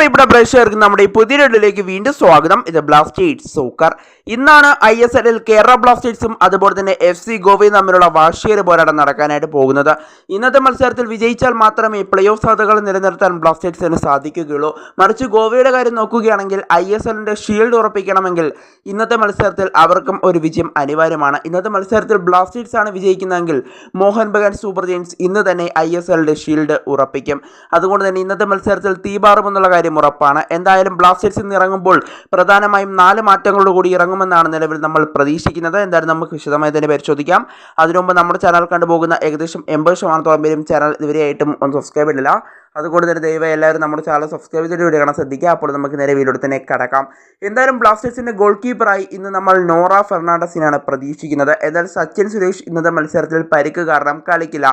പ്രിയപ്പെട്ട പ്രേക്ഷകർക്ക് നമ്മുടെ പുതിയ ഇടയിലേക്ക് വീണ്ടും സ്വാഗതം. ഇത് ബ്ലാസ്റ്റേഴ്സ് സൂക്കർ ഇന്നാണ് ഐ എസ് എല്ലിൽ കേരള ബ്ലാസ്റ്റേഴ്സും അതുപോലെ തന്നെ എഫ് സി ഗോവയും തമ്മിലുള്ള വാർഷിക പോരാട്ടം നടക്കാനായിട്ട് പോകുന്നത്. ഇന്നത്തെ മത്സരത്തിൽ വിജയിച്ചാൽ മാത്രമേ പ്ലേ ഓഫ് സാധ്യതകൾ നിലനിർത്താൻ ബ്ലാസ്റ്റേഴ്സിന് സാധിക്കുകയുള്ളൂ. മറിച്ച് ഗോവയുടെ കാര്യം നോക്കുകയാണെങ്കിൽ ഐ എസ് എല്ലിന്റെ ഷീൽഡ് ഉറപ്പിക്കണമെങ്കിൽ ഇന്നത്തെ മത്സരത്തിൽ അവർക്കും ഒരു വിജയം അനിവാര്യമാണ്. ഇന്നത്തെ മത്സരത്തിൽ ബ്ലാസ്റ്റേഴ്സ് ആണ് വിജയിക്കുന്നതെങ്കിൽ മോഹൻ ബഗാൻ സൂപ്പർ ജെയിൻസ് ഇന്ന് തന്നെ ഐ എസ് എല്ലിന്റെ ഷീൽഡ് ഉറപ്പിക്കും. അതുകൊണ്ട് തന്നെ ഇന്നത്തെ മത്സരത്തിൽ തീപാറുമെന്നുള്ള കാര്യം ഉറപ്പാണ്. എന്തായാലും ബ്ലാസ്റ്റേഴ്സ് ഇന്ന് ഇറങ്ങുമ്പോൾ പ്രധാനമായും നാല് മാറ്റങ്ങളോട് കൂടി ഇറങ്ങുമെന്നാണ് നിലവിൽ നമ്മൾ പ്രതീക്ഷിക്കുന്നത്. എന്തായാലും നമുക്ക് വിശദമായി തന്നെ പരിശോധിക്കാം. അതിനുമുമ്പ് നമ്മുടെ ചാനൽ കണ്ടുപോകുന്ന ഏകദേശം എൺപത് ശതമാനത്തോളം പേരും ചാനൽ ഇതുവരെയായിട്ടും ഒന്ന് സബ്സ്ക്രൈബ് ഇടില്ല അതുകൊണ്ട് തന്നെ ദയവായി എല്ലാവരും നമ്മുടെ ചാനൽ സബ്സ്ക്രൈബ് ചെയ്തിട്ട് വീഡിയോ കാണാൻ ശ്രദ്ധിക്കുക. അപ്പോൾ നമുക്ക് നേരെ വീഡിയോ തന്നെ കടക്കാം. എന്തായാലും ബ്ലാസ്റ്റേഴ്സിന്റെ ഗോൾ കീപ്പറായി ഇന്ന് നമ്മൾ നോറ ഫെർണാണ്ടസിനാണ് പ്രതീക്ഷിക്കുന്നത്. എന്നാൽ സച്ചിൻ സുരേഷ് ഇന്നത്തെ മത്സരത്തിൽ പരിക്ക് കാരണം കളിക്കില്ല.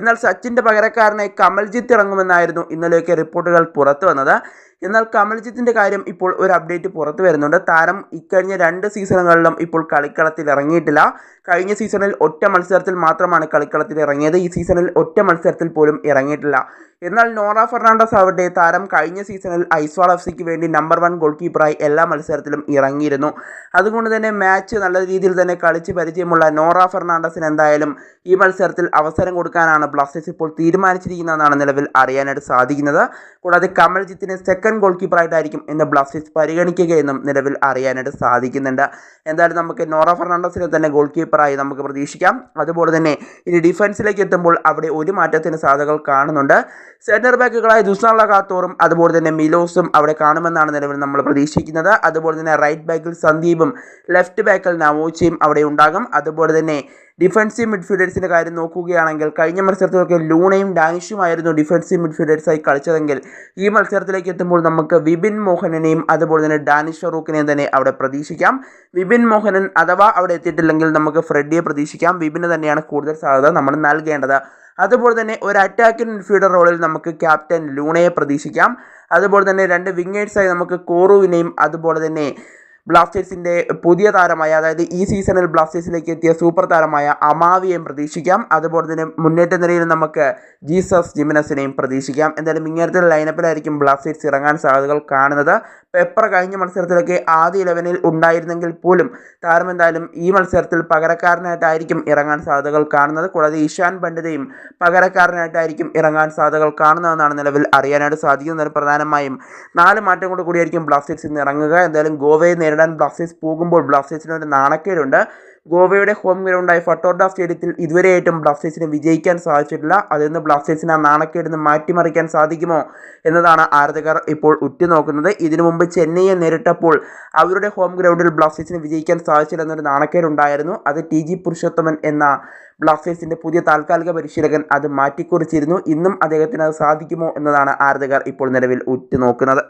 എന്നാൽ സച്ചിന്റെ പകരക്കാരനായി കമൽജിത്ത് ഇറങ്ങുമെന്നായിരുന്നു ഇന്നലെയൊക്കെ റിപ്പോർട്ടുകൾ പുറത്തു വന്നത്. എന്നാൽ കമൽജിത്തിന്റെ കാര്യം ഇപ്പോൾ ഒരു അപ്ഡേറ്റ് പുറത്തു വരുന്നുണ്ട്. താരം ഇക്കഴിഞ്ഞ രണ്ട് സീസണുകളിലും ഇപ്പോൾ കളിക്കളത്തിൽ ഇറങ്ങിയിട്ടില്ല. കഴിഞ്ഞ സീസണിൽ ഒറ്റ മത്സരത്തിൽ മാത്രമാണ് കളിക്കളത്തിൽ ഇറങ്ങിയത്. ഈ സീസണിൽ ഒറ്റ മത്സരത്തിൽ പോലും ഇറങ്ങിയിട്ടില്ല. എന്നാൽ നോറ ഫെർണാണ്ടസ് ആവട്ടെ താരം കഴിഞ്ഞ സീസണിൽ ഐസ്വാൾ എഫ് സിക്ക് വേണ്ടി നമ്പർ വൺ ഗോൾ കീപ്പറായി എല്ലാ മത്സരത്തിലും ഇറങ്ങിയിരുന്നു. അതുകൊണ്ട് തന്നെ മാച്ച് നല്ല രീതിയിൽ തന്നെ കളിച്ച് പരിചയമുള്ള നോറ ഫെർണാണ്ടസിന് എന്തായാലും ഈ മത്സരത്തിൽ അവസരം കൊടുക്കാനാണ് ബ്ലാസ്റ്റേഴ്സ് ഇപ്പോൾ തീരുമാനിച്ചിരിക്കുന്നതെന്നാണ് നിലവിൽ അറിയാനായിട്ട് സാധിക്കുന്നത്. കൂടാതെ കമൽജിത്തിന് സെക്കൻഡ് ഗോൾ കീപ്പറായിട്ടായിരിക്കും ഇന്ന് ബ്ലാസ്റ്റേഴ്സ് പരിഗണിക്കുകയെന്നും നിലവിൽ അറിയാനായിട്ട് സാധിക്കുന്നുണ്ട്. എന്തായാലും നമുക്ക് നോറ ഫെർണാണ്ടസിനെ തന്നെ ഗോൾ കീപ്പറായി നമുക്ക് പ്രതീക്ഷിക്കാം. അതുപോലെ തന്നെ ഇനി ഡിഫൻസിലേക്ക് എത്തുമ്പോൾ അവിടെ ഒരു മാറ്റത്തിന് സാധ്യതകൾ കാണുന്നുണ്ട്. സെന്റർ ബാക്കുകളായ ദുസാള കാത്തോറും അതുപോലെ തന്നെ മിലോസും അവിടെ കാണുമെന്നാണ് നിലവിൽ നമ്മൾ പ്രതീക്ഷിക്കുന്നത്. അതുപോലെ തന്നെ റൈറ്റ് ബാക്കിൽ സന്ദീപും ലെഫ്റ്റ് ബാക്കിൽ നവോച്ചയും അവിടെ ഉണ്ടാകും. അതുപോലെ തന്നെ ഡിഫൻസീവ് മിഡ്ഫീൽഡേഴ്സിന്റെ കാര്യം നോക്കുകയാണെങ്കിൽ കഴിഞ്ഞ മത്സരത്തിലൊക്കെ ലൂണയും ഡാനിഷുമായിരുന്നു ഡിഫൻസീവ് മിഡ്ഫീൽഡേഴ്സായി കളിച്ചതെങ്കിൽ ഈ മത്സരത്തിലേക്ക് എത്തുമ്പോൾ നമുക്ക് വിപിൻ മോഹനനെയും അതുപോലെ തന്നെ ഡാനിഷ് ഫറൂഖിനെയും തന്നെ അവിടെ പ്രതീക്ഷിക്കാം. വിപിൻ മോഹനൻ അഥവാ അവിടെ എത്തിയിട്ടില്ലെങ്കിൽ നമുക്ക് ഫ്രെഡിയെ പ്രതീക്ഷിക്കാം. വിപിന് തന്നെയാണ് കൂടുതൽ സാധ്യത നമ്മൾ നൽകേണ്ടത്. അതുപോലെ തന്നെ ഒരു അറ്റാക്കിംഗ് മിഡ്ഫീൽഡർ റോളിൽ നമുക്ക് ക്യാപ്റ്റൻ ലൂണയെ പ്രതീക്ഷിക്കാം. അതുപോലെ തന്നെ രണ്ട് വിങ്ങേഴ്സായി നമുക്ക് കോറുവിനെയും അതുപോലെ തന്നെ ബ്ലാസ്റ്റേഴ്സിന്റെ പുതിയ താരമായ അതായത് ഈ സീസണിൽ ബ്ലാസ്റ്റേഴ്സിലേക്ക് എത്തിയ സൂപ്പർ താരമായ അമാവിയെയും പ്രതീക്ഷിക്കാം. അതുപോലെ തന്നെ മുന്നേറ്റ നിരയിൽ നമുക്ക് ജീസസ് ജിമിനസിനെയും പ്രതീക്ഷിക്കാം. എന്തായാലും ഇങ്ങനത്തെ ലൈനപ്പിലായിരിക്കും ബ്ലാസ്റ്റേഴ്സ് ഇറങ്ങാൻ സാധ്യതകൾ കാണുന്നത്. പെപ്പർ കഴിഞ്ഞ മത്സരത്തിലൊക്കെ ആദ്യ ഇലവനിൽ ഉണ്ടായിരുന്നെങ്കിൽ പോലും താരം എന്തായാലും ഈ മത്സരത്തിൽ പകരക്കാരനായിട്ടായിരിക്കും ഇറങ്ങാൻ സാധ്യതകൾ കാണുന്നത്. കൂടാതെ ഇഷാൻ പണ്ഡിതയും പകരക്കാരനായിട്ടായിരിക്കും ഇറങ്ങാൻ സാധ്യതകൾ കാണുന്നതെന്നാണ് നിലവിൽ അറിയാനായിട്ട് സാധിക്കുന്നത്. പ്രധാനമായും നാല് മാറ്റം കൊണ്ട് കൂടിയായിരിക്കും ബ്ലാസ്റ്റേഴ്സ് ഇന്ന് ഇറങ്ങുക. എന്തായാലും ഗോവയെ നേരിടാൻ ബ്ലാസ്റ്റേഴ്സ് പോകുമ്പോൾ ബ്ലാസ്റ്റേഴ്സിന് ഒരു നാണക്കേടുണ്ട്. ഗോവയുടെ ഹോം ഗ്രൗണ്ടായ ഫട്ടോർഡ സ്റ്റേഡിയത്തിൽ ഇതുവരെയായിട്ടും ബ്ലാസ്റ്റേഴ്സിന് വിജയിക്കാൻ സാധിച്ചിട്ടില്ല. അതിൽ നിന്ന് ബ്ലാസ്റ്റേഴ്സിന് ആ നാണക്കേടിന് മാറ്റിമറിക്കാൻ സാധിക്കുമോ എന്നതാണ് ആരാധകർ ഇപ്പോൾ ഉറ്റുനോക്കുന്നത്. ഇതിനു മുമ്പ് ചെന്നൈയെ നേരിട്ടപ്പോൾ അവരുടെ ഹോം ഗ്രൗണ്ടിൽ ബ്ലാസ്റ്റേഴ്സിന് വിജയിക്കാൻ സാധിച്ചില്ല എന്നൊരു നാണക്കേടുണ്ടായിരുന്നു. അത് ടി ജി പുരുഷോത്തമൻ എന്ന ബ്ലാസ്റ്റേഴ്സിന്റെ പുതിയ താൽക്കാലിക പരിശീലകൻ അത് മാറ്റിക്കുറിച്ചിരുന്നു. ഇന്നും അദ്ദേഹത്തിന് അത് സാധിക്കുമോ എന്നതാണ് ആരാധകർ ഇപ്പോൾ നിലവിൽ ഉറ്റുനോക്കുന്നത്.